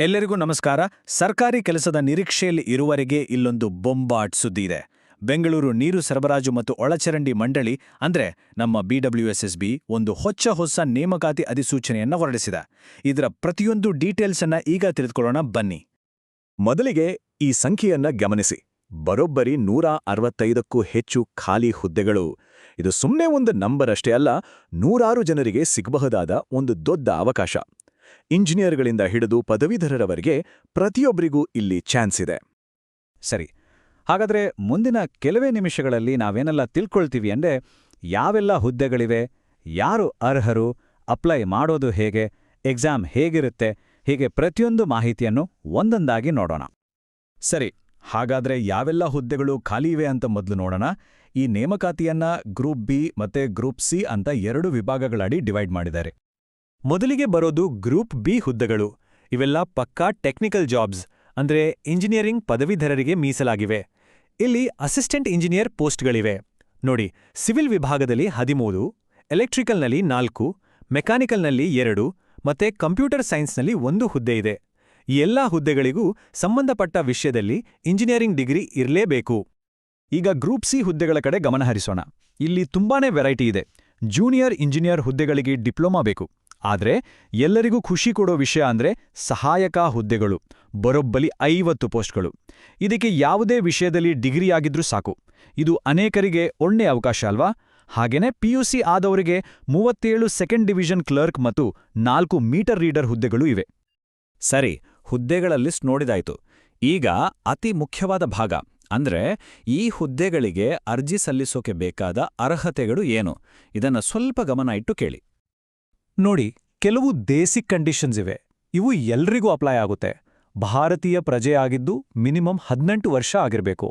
ಎಲ್ಲರಿಗೂ ನಮಸ್ಕಾರ. ಸರ್ಕಾರಿ ಕೆಲಸದ ನಿರೀಕ್ಷೆಯಲ್ಲಿ ಇರುವರೆಗೆ ಇಲ್ಲೊಂದು ಬೊಂಬಾಟ್ ಸುದ್ದಿ ಇದೆ ಬೆಂಗಳೂರು ನೀರು ಸರಬರಾಜು ಮತ್ತು ಒಳಚರಂಡಿ ಮಂಡಳಿ, ಅಂದ್ರೆ ನಮ್ಮ ಬಿಡಬ್ಲ್ಯೂಎಸ್ಎಸ್ಬಿ ಒಂದು ಹೊಚ್ಚ ಹೊಸ ನೇಮಕಾತಿ ಅಧಿಸೂಚನೆಯನ್ನು ಹೊರಡಿಸಿದೆ. ಇದರ ಪ್ರತಿಯೊಂದು ಡೀಟೇಲ್ಸ್ ಈಗ ತಿಳಿದುಕೊಳ್ಳೋಣ, ಬನ್ನಿ. ಮೊದಲಿಗೆ ಈ ಸಂಖ್ಯೆಯನ್ನ ಗಮನಿಸಿ. ಬರೋಬ್ಬರಿ ನೂರ ಅರವತ್ತೈದಕ್ಕೂ ಹೆಚ್ಚು ಖಾಲಿ ಹುದ್ದೆಗಳು. ಇದು ಸುಮ್ಮನೆ ಒಂದು ನಂಬರ್ ಅಷ್ಟೇ ಅಲ್ಲ, ನೂರಾರು ಜನರಿಗೆ ಸಿಗಬಹುದಾದ ಒಂದು ದೊಡ್ಡ ಅವಕಾಶ. ಇಂಜಿನಿಯರ್ಗಳಿಂದ ಹಿಡಿದು ಪದವೀಧರರವರೆಗೆ ಪ್ರತಿಯೊಬ್ಬರಿಗೂ ಇಲ್ಲಿ ಚಾನ್ಸ್ ಇದೆ. ಸರಿ, ಹಾಗಾದ್ರೆ ಮುಂದಿನ ಕೆಲವೇ ನಿಮಿಷಗಳಲ್ಲಿ ನಾವೇನೆಲ್ಲ ತಿಳ್ಕೊಳ್ತೀವಿ ಅಂದರೆ ಯಾವೆಲ್ಲ ಹುದ್ದೆಗಳಿವೆ, ಯಾರು ಅರ್ಹರು, ಅಪ್ಲೈ ಮಾಡೋದು ಹೇಗೆ, ಎಕ್ಸಾಮ್ ಹೇಗಿರುತ್ತೆ, ಹೀಗೆ ಪ್ರತಿಯೊಂದು ಮಾಹಿತಿಯನ್ನು ಒಂದೊಂದಾಗಿ ನೋಡೋಣ. ಸರಿ, ಹಾಗಾದ್ರೆ ಯಾವೆಲ್ಲ ಹುದ್ದೆಗಳು ಖಾಲಿ ಇವೆ ಅಂತ ಮೊದಲು ನೋಡೋಣ. ಈ ನೇಮಕಾತಿಯನ್ನ ಗ್ರೂಪ್ ಬಿ ಮತ್ತೆ ಗ್ರೂಪ್ ಸಿ ಅಂತ ಎರಡು ವಿಭಾಗಗಳಡಿ ಡಿವೈಡ್ ಮಾಡಿದ್ದಾರೆ. ಮೊದಲಿಗೆ ಬರೋದು ಗ್ರೂಪ್ ಬಿ ಹುದ್ದೆಗಳು. ಇವೆಲ್ಲ ಪಕ್ಕಾ ಟೆಕ್ನಿಕಲ್ ಜಾಬ್ಸ್, ಅಂದ್ರೆ ಇಂಜಿನಿಯರಿಂಗ್ ಪದವೀಧರರಿಗೆ ಮೀಸಲಾಗಿವೆ. ಇಲ್ಲಿ ಅಸಿಸ್ಟೆಂಟ್ ಇಂಜಿನಿಯರ್ ಪೋಸ್ಟ್ಗಳಿವೆ. ನೋಡಿ, ಸಿವಿಲ್ ವಿಭಾಗದಲ್ಲಿ ಹದಿಮೂರು, ಎಲೆಕ್ಟ್ರಿಕಲ್ನಲ್ಲಿ ನಾಲ್ಕು, ಮೆಕ್ಯಾನಿಕಲ್ನಲ್ಲಿ ಎರಡು ಮತ್ತೆ ಕಂಪ್ಯೂಟರ್ ಸೈನ್ಸ್ನಲ್ಲಿ ಒಂದು ಹುದ್ದೆ ಇದೆ. ಈ ಎಲ್ಲಾ ಹುದ್ದೆಗಳಿಗೂ ಸಂಬಂಧಪಟ್ಟ ವಿಷಯದಲ್ಲಿ ಇಂಜಿನಿಯರಿಂಗ್ ಡಿಗ್ರಿ ಇರಲೇಬೇಕು. ಈಗ ಗ್ರೂಪ್ ಸಿ ಹುದ್ದೆಗಳ ಕಡೆ ಗಮನಹರಿಸೋಣ. ಇಲ್ಲಿ ತುಂಬಾನೇ ವೆರೈಟಿ ಇದೆ. ಜೂನಿಯರ್ ಇಂಜಿನಿಯರ್ ಹುದ್ದೆಗಳಿಗೆ ಡಿಪ್ಲೊಮಾ ಬೇಕು. ಆದ್ರೆ ಎಲ್ಲರಿಗೂ ಖುಷಿ ಕೊಡೋ ವಿಷಯ ಅಂದ್ರೆ ಸಹಾಯಕ ಹುದ್ದೆಗಳು, ಬರೋಬ್ಬಲಿ ಐವತ್ತು ಪೋಸ್ಟ್ಗಳು. ಇದಕ್ಕೆ ಯಾವುದೇ ವಿಷಯದಲ್ಲಿ ಡಿಗ್ರಿ ಆಗಿದ್ರೂ ಸಾಕು. ಇದು ಅನೇಕರಿಗೆ ಒಳ್ಳೆಯ ಅವಕಾಶ ಅಲ್ವಾ? ಹಾಗೇನೆ ಸಿ ಆದವರಿಗೆ ಮೂವತ್ತೇಳು ಸೆಕೆಂಡ್ ಡಿವಿಷನ್ ಕ್ಲರ್ಕ್ ಮತ್ತು ನಾಲ್ಕು ಮೀಟರ್ ರೀಡರ್ ಹುದ್ದೆಗಳು ಇವೆ. ಸರಿ, ಹುದ್ದೆಗಳ ಲಿಸ್ಟ್ ನೋಡಿದಾಯಿತು. ಈಗ ಅತಿ ಮುಖ್ಯವಾದ ಭಾಗ, ಅಂದ್ರೆ ಈ ಹುದ್ದೆಗಳಿಗೆ ಅರ್ಜಿ ಸಲ್ಲಿಸೋಕೆ ಬೇಕಾದ ಅರ್ಹತೆಗಳು ಏನು? ಇದನ್ನು ಸ್ವಲ್ಪ ಗಮನ ಇಟ್ಟು ಕೇಳಿ. ನೋಡಿ, ಕೆಲವು ಬೇಸಿಕ್ ಕಂಡೀಷನ್ಸ್ ಇವೆ. ಇವು ಎಲ್ರಿಗೂ ಅಪ್ಲೈ ಆಗುತ್ತೆ. ಭಾರತೀಯ ಪ್ರಜೆಯಾಗಿದ್ದು ಮಿನಿಮಮ್ ಹದಿನೆಂಟು ವರ್ಷ ಆಗಿರಬೇಕು.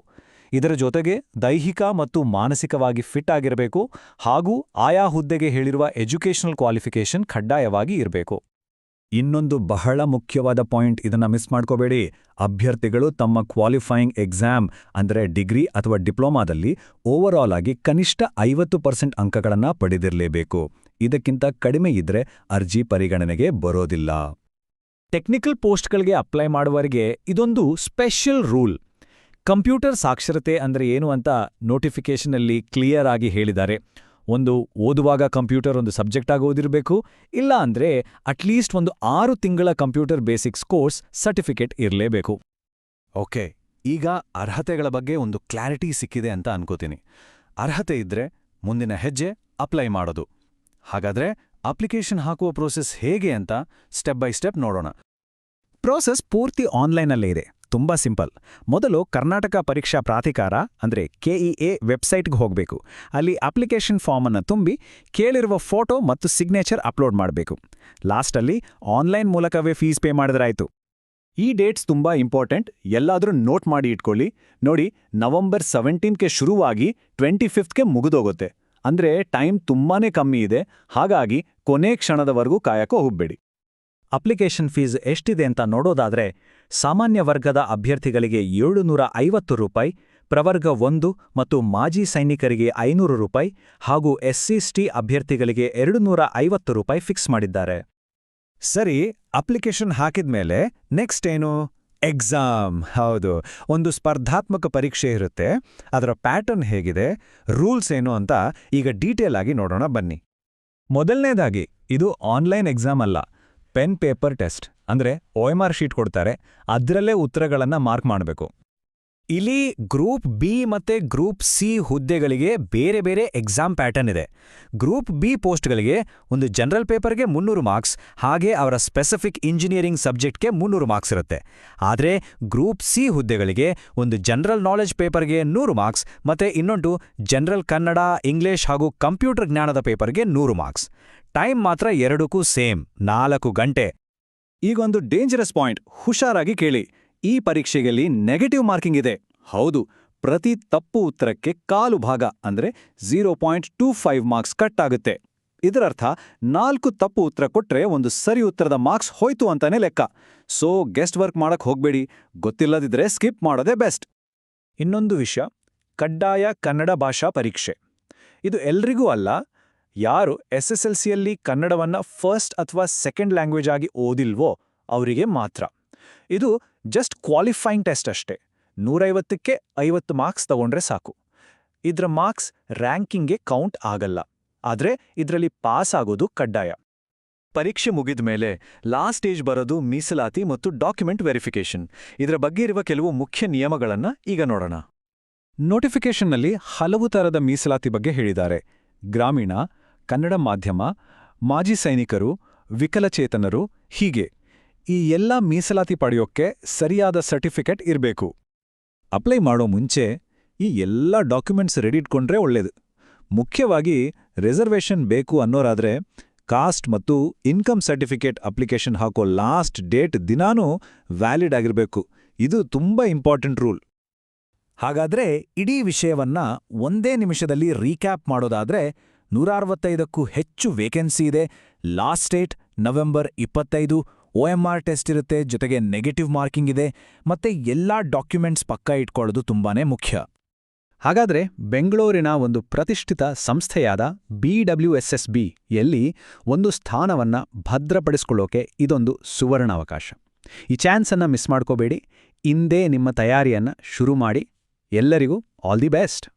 ಇದರ ಜೊತೆಗೆ ದೈಹಿಕ ಮತ್ತು ಮಾನಸಿಕವಾಗಿ ಫಿಟ್ ಆಗಿರಬೇಕು ಹಾಗೂ ಆಯಾ ಹುದ್ದೆಗೆ ಹೇಳಿರುವ ಎಜುಕೇಷನಲ್ ಕ್ವಾಲಿಫಿಕೇಷನ್ ಕಡ್ಡಾಯವಾಗಿ ಇರಬೇಕು. ಇನ್ನೊಂದು ಬಹಳ ಮುಖ್ಯವಾದ ಪಾಯಿಂಟ್ ಇದನ್ನ ಮಿಸ್ ಮಾಡ್ಕೋಬೇಡಿ. ಅಭ್ಯರ್ಥಿಗಳು ತಮ್ಮ ಕ್ವಾಲಿಫೈಯಿಂಗ್ ಎಕ್ಸಾಮ್ ಅಂದರೆ ಡಿಗ್ರಿ ಅಥವಾ ಡಿಪ್ಲೊಮಾದಲ್ಲಿ ಓವರಾಲ್ ಆಗಿ ಕನಿಷ್ಠ ಐವತ್ತು ಪರ್ಸೆಂಟ್ ಅಂಕಗಳನ್ನ ಪಡೆದಿರಲೇಬೇಕು. ಇದಕ್ಕಿಂತ ಕಡಿಮೆ ಇದ್ರೆ ಅರ್ಜಿ ಪರಿಗಣನೆಗೆ ಬರೋದಿಲ್ಲ. ಟೆಕ್ನಿಕಲ್ ಪೋಸ್ಟ್ಗಳಿಗೆ ಅಪ್ಲೈ ಮಾಡುವವರಿಗೆ ಇದೊಂದು ಸ್ಪೆಷಲ್ ರೂಲ್ ಕಂಪ್ಯೂಟರ್ ಸಾಕ್ಷರತೆ ಅಂದ್ರೆ ಏನು ಅಂತ ನೋಟಿಫಿಕೇಷನಲ್ಲಿ ಕ್ಲಿಯರ್ ಆಗಿ ಹೇಳಿದ್ದಾರೆ. ಒಂದು ಓದುವಾಗ ಕಂಪ್ಯೂಟರ್ ಒಂದು ಸಬ್ಜೆಕ್ಟ್ ಆಗಿ ಓದಿರಬೇಕು, ಇಲ್ಲ ಅಂದ್ರೆ ಅಟ್ಲೀಸ್ಟ್ ಒಂದು ಆರು ತಿಂಗಳ ಕಂಪ್ಯೂಟರ್ ಬೇಸಿಕ್ಸ್ ಕೋರ್ಸ್ ಸರ್ಟಿಫಿಕೇಟ್ ಇರಲೇಬೇಕು. ಓಕೆ, ಈಗ ಅರ್ಹತೆಗಳ ಬಗ್ಗೆ ಒಂದು ಕ್ಲಾರಿಟಿ ಸಿಕ್ಕಿದೆ ಅಂತ ಅನ್ಕೋತೀನಿ. ಅರ್ಹತೆ ಇದ್ರೆ ಮುಂದಿನ ಹೆಜ್ಜೆ ಅಪ್ಲೈ ಮಾಡೋದು. ಹಾಗಾದ್ರೆ ಅಪ್ಲಿಕೇಶನ್ ಹಾಕುವ ಪ್ರೋಸೆಸ್ ಹೇಗೆ ಅಂತ ಸ್ಟೆಪ್ ಬೈ ಸ್ಟೆಪ್ ನೋಡೋಣ. ಪ್ರೋಸೆಸ್ ಪೂರ್ತಿ ಆನ್ಲೈನಲ್ಲೇ ಇದೆ. ತುಂಬಾ ಸಿಂಪಲ್. ಮೊದಲು ಕರ್ನಾಟಕ ಪರೀಕ್ಷಾ ಪ್ರಾಧಿಕಾರ, ಅಂದ್ರೆ ಕೆಇಎ ವೆಬ್ಸೈಟ್ಗೆ ಹೋಗಬೇಕು. ಅಲ್ಲಿ ಅಪ್ಲಿಕೇಶನ್ ಫಾರ್ಮನ್ನು ತುಂಬಿ ಕೇಳಿರುವ ಫೋಟೋ ಮತ್ತು ಸಿಗ್ನೇಚರ್ ಅಪ್ಲೋಡ್ ಮಾಡಬೇಕು. ಲಾಸ್ಟಲ್ಲಿ ಆನ್ಲೈನ್ ಮೂಲಕವೇ ಫೀಸ್ ಪೇ ಮಾಡಿದ್ರಾಯಿತು. ಈ ಡೇಟ್ಸ್ ತುಂಬಾ ಇಂಪಾರ್ಟೆಂಟ್. ಎಲ್ಲಾದರೂ ನೋಟ್ ಮಾಡಿ ಇಟ್ಕೊಳ್ಳಿ. ನೋಡಿ, ನವೆಂಬರ್ ಸೆವೆಂಟೀನ್ಗೆ ಶುರುವಾಗಿ ಟ್ವೆಂಟಿ ಫಿಫ್ತ್ಗೆ ಮುಗಿದೋಗುತ್ತೆ. ಅಂದ್ರೆ ಟೈಮ್ ತುಂಬಾನೇ ಕಮ್ಮಿ ಇದೆ. ಹಾಗಾಗಿ ಕೊನೆ ಕ್ಷಣದವರೆಗೂ ಕಾಯಕೋ ಹೋಗಬೇಡಿ ಅಪ್ಲಿಕೇಶನ್ ಫೀಸ್ ಎಷ್ಟಿದೆ ಅಂತ ನೋಡೋದಾದ್ರೆ ಸಾಮಾನ್ಯ ವರ್ಗದ ಅಭ್ಯರ್ಥಿಗಳಿಗೆ ಏಳುನೂರ ಐವತ್ತು ರೂಪಾಯಿ, ಪ್ರವರ್ಗ ಒಂದು ಮತ್ತು ಮಾಜಿ ಸೈನಿಕರಿಗೆ ಐನೂರು ರೂಪಾಯಿ ಹಾಗೂ ಎಸ್ಸಿಎಸ್ಟಿ ಅಭ್ಯರ್ಥಿಗಳಿಗೆ ಎರಡು ನೂರ ಐವತ್ತು ರೂಪಾಯಿ ಫಿಕ್ಸ್ ಮಾಡಿದ್ದಾರೆ. ಸರಿ, ಅಪ್ಲಿಕೇಶನ್ ಹಾಕಿದ್ಮೇಲೆ ನೆಕ್ಸ್ಟ್ ಏನು? ಎಕ್ಸಾಮ್. ಹೌದು, ಒಂದು ಸ್ಪರ್ಧಾತ್ಮಕ ಪರೀಕ್ಷೆ ಇರುತ್ತೆ. ಅದರ ಪ್ಯಾಟರ್ನ್ ಹೇಗಿದೆ, ರೂಲ್ಸ್ ಏನು ಅಂತ ಈಗ ಡೀಟೇಲ್ ಆಗಿ ನೋಡೋಣ ಬನ್ನಿ. ಮೊದಲನೇದಾಗಿ, ಇದು ಆನ್ಲೈನ್ ಎಕ್ಸಾಮ್ ಅಲ್ಲ, ಪೆನ್ ಪೇಪರ್ ಟೆಸ್ಟ್. ಅಂದ್ರೆ ಆರ್ ಶೀಟ್ ಕೊಡ್ತಾರೆ, ಅದರಲ್ಲೇ ಉತ್ತರಗಳನ್ನು ಮಾರ್ಕ್ ಮಾಡಬೇಕು. ಇಲ್ಲಿ ಗ್ರೂಪ್ ಬಿ ಮತ್ತೆ ಗ್ರೂಪ್ ಸಿ ಹುದ್ದೆಗಳಿಗೆ ಬೇರೆ ಬೇರೆ ಎಕ್ಸಾಮ್ ಪ್ಯಾಟರ್ನ್ ಇದೆ. ಗ್ರೂಪ್ ಬಿ ಪೋಸ್ಟ್ಗಳಿಗೆ ಒಂದು ಜನರಲ್ ಪೇಪರ್ಗೆ ಮುನ್ನೂರು ಮಾರ್ಕ್ಸ್ ಹಾಗೆ ಅವರ ಸ್ಪೆಸಿಫಿಕ್ ಇಂಜಿನಿಯರಿಂಗ್ ಸಬ್ಜೆಕ್ಟ್ಗೆ ಮುನ್ನೂರು ಮಾರ್ಕ್ಸ್ ಇರುತ್ತೆ. ಆದರೆ ಗ್ರೂಪ್ ಸಿ ಹುದ್ದೆಗಳಿಗೆ ಒಂದು ಜನರಲ್ ನಾಲೆಜ್ ಪೇಪರ್ಗೆ ನೂರು ಮಾರ್ಕ್ಸ್ ಮತ್ತೆ ಇನ್ನೊಂದು ಜನರಲ್ ಕನ್ನಡ ಇಂಗ್ಲಿಷ್ ಹಾಗೂ ಕಂಪ್ಯೂಟರ್ ಜ್ಞಾನದ ಪೇಪರ್ಗೆ ನೂರು ಮಾರ್ಕ್ಸ್ ಟೈಮ್ ಮಾತ್ರ ಎರಡಕ್ಕೂ ಸೇಮ್ ನಾಲ್ಕು ಗಂಟೆ. ಈಗೊಂದು ಡೇಂಜರಸ್ ಪಾಯಿಂಟ್ ಹುಷಾರಾಗಿ ಕೇಳಿ. ಈ ಪರೀಕ್ಷೆಯಲ್ಲಿ ನೆಗೆಟಿವ್ ಮಾರ್ಕಿಂಗ್ ಇದೆ. ಹೌದು, ಪ್ರತಿ ತಪ್ಪು ಉತ್ತರಕ್ಕೆ ಕಾಲು ಭಾಗ, ಅಂದ್ರೆ zero point two five marks cut ಆಗುತ್ತೆ. ಇದರರ್ಥ, ನಾಲ್ಕು ತಪ್ಪು ಉತ್ತರ ಕೊಟ್ರೆ ಒಂದು ಸರಿ ಉತ್ತರದ ಮಾರ್ಕ್ಸ್ ಹೋಯ್ತು ಅಂತಾನೆ ಲೆಕ್ಕ. ಸೊ ಗೆಸ್ಟ್ ವರ್ಕ್ ಮಾಡಕ್ ಹೋಗ್ಬೇಡಿ. ಗೊತ್ತಿಲ್ಲದಿದ್ರೆ ಸ್ಕಿಪ್ ಮಾಡೋದೇ ಬೆಸ್ಟ್ ಇನ್ನೊಂದು ವಿಷಯ, ಕಡ್ಡಾಯ ಕನ್ನಡ ಭಾಷಾ ಪರೀಕ್ಷೆ. ಇದು ಎಲ್ರಿಗೂ ಅಲ್ಲ ಯಾರು ಎಸ್ ಎಸ್ ಎಲ್ ಸಿಯಲ್ಲಿ ಕನ್ನಡವನ್ನ ಫಸ್ಟ್ ಅಥವಾ ಸೆಕೆಂಡ್ ಲ್ಯಾಂಗ್ವೇಜ್ ಆಗಿ ಓದಿಲ್ವೋ ಅವರಿಗೆ ಮಾತ್ರ. ಇದು ಜಸ್ಟ್ ಕ್ವಾಲಿಫೈಯಿಂಗ್ ಟೆಸ್ಟ್ ಅಷ್ಟೇ. ನೂರೈವತ್ತಕ್ಕೆ ಐವತ್ತು ಮಾರ್ಕ್ಸ್ ತಗೊಂಡ್ರೆ ಸಾಕು. ಇದ್ರ ಮಾರ್ಕ್ಸ್ ರ್ಯಾಂಕಿಂಗ್ಗೆ ಕೌಂಟ್ ಆಗಲ್ಲ. ಆದ್ರೆ ಇದರಲ್ಲಿ ಪಾಸ್ ಆಗೋದು ಕಡ್ಡಾಯ. ಪರೀಕ್ಷೆ ಮುಗಿದ ಮೇಲೆ ಲಾಸ್ಟ್ ಸ್ಟೇಜ್ ಬರೋದು ಮೀಸಲಾತಿ ಮತ್ತು ಡಾಕ್ಯುಮೆಂಟ್ ವೆರಿಫಿಕೇಷನ್. ಇದರ ಬಗ್ಗೆ ಇರುವ ಕೆಲವು ಮುಖ್ಯ ನಿಯಮಗಳನ್ನ ಈಗ ನೋಡೋಣ. ನೋಟಿಫಿಕೇಷನ್ನಲ್ಲಿ ಹಲವು ಥರದ ಮೀಸಲಾತಿ ಬಗ್ಗೆ ಹೇಳಿದ್ದಾರೆ. ಗ್ರಾಮೀಣ ಕನ್ನಡ ಮಾಧ್ಯಮ, ಮಾಜಿ ಸೈನಿಕರು, ವಿಕಲಚೇತನರು, ಹೀಗೆ. ಈ ಎಲ್ಲ ಮೀಸಲಾತಿ ಪಡೆಯೋಕ್ಕೆ ಸರಿಯಾದ ಸರ್ಟಿಫಿಕೇಟ್ ಇರಬೇಕು. ಅಪ್ಲೈ ಮಾಡೋ ಮುಂಚೆ ಈ ಎಲ್ಲ ಡಾಕ್ಯುಮೆಂಟ್ಸ್ ರೆಡಿ ಇಟ್ಕೊಂಡ್ರೆ ಒಳ್ಳೇದು. ಮುಖ್ಯವಾಗಿ ರಿಸರ್ವೇಷನ್ ಬೇಕು ಅನ್ನೋರಾದ್ರೆ ಕಾಸ್ಟ್ ಮತ್ತು ಇನ್ಕಮ್ ಸರ್ಟಿಫಿಕೇಟ್ ಅಪ್ಲಿಕೇಶನ್ ಹಾಕೋ ಲಾಸ್ಟ್ ಡೇಟ್ ದಿನಾನೂ ವ್ಯಾಲಿಡ್ ಆಗಿರಬೇಕು. ಇದು ತುಂಬಾ ಇಂಪಾರ್ಟೆಂಟ್ ರೂಲ್. ಹಾಗಾದ್ರೆ ಇಡೀ ವಿಷಯವನ್ನ ಒಂದೇ ನಿಮಿಷದಲ್ಲಿ ರೀಕ್ಯಾಪ್ ಮಾಡೋದಾದ್ರೆ ನೂರ ಅರವತ್ತೈದಕ್ಕೂ ಹೆಚ್ಚು ವೇಕೆನ್ಸಿ ಇದೆ. ಲಾಸ್ಟ್ ಡೇಟ್ ನವೆಂಬರ್ ಇಪ್ಪತ್ತೈದು. ಒ ಟೆಸ್ಟ್ ಇರುತ್ತೆ, ಜೊತೆಗೆ ನೆಗೆಟಿವ್ ಮಾರ್ಕಿಂಗ್ ಇದೆ. ಮತ್ತೆ ಎಲ್ಲಾ ಡಾಕ್ಯುಮೆಂಟ್ಸ್ ಪಕ್ಕ ಇಟ್ಕೊಳ್ಳೋದು ತುಂಬಾನೇ ಮುಖ್ಯ. ಹಾಗಾದ್ರೆ ಬೆಂಗಳೂರಿನ ಒಂದು ಪ್ರತಿಷ್ಠಿತ ಸಂಸ್ಥೆಯಾದ ಬಿಡಬ್ಲ್ಯೂಎಸ್ಎಸ್ಬಿ ಯಲ್ಲಿ ಒಂದು ಸ್ಥಾನವನ್ನ ಭದ್ರಪಡಿಸ್ಕೊಳ್ಳೋಕೆ ಇದೊಂದು ಸುವರ್ಣ ಅವಕಾಶ ಈ ಚಾನ್ಸನ್ನು ಮಿಸ್ ಮಾಡ್ಕೋಬೇಡಿ. ಇಂದೇ ನಿಮ್ಮ ತಯಾರಿಯನ್ನ ಶುರು ಮಾಡಿ. ಎಲ್ಲರಿಗೂ ಆಲ್ ದಿ ಬೆಸ್ಟ್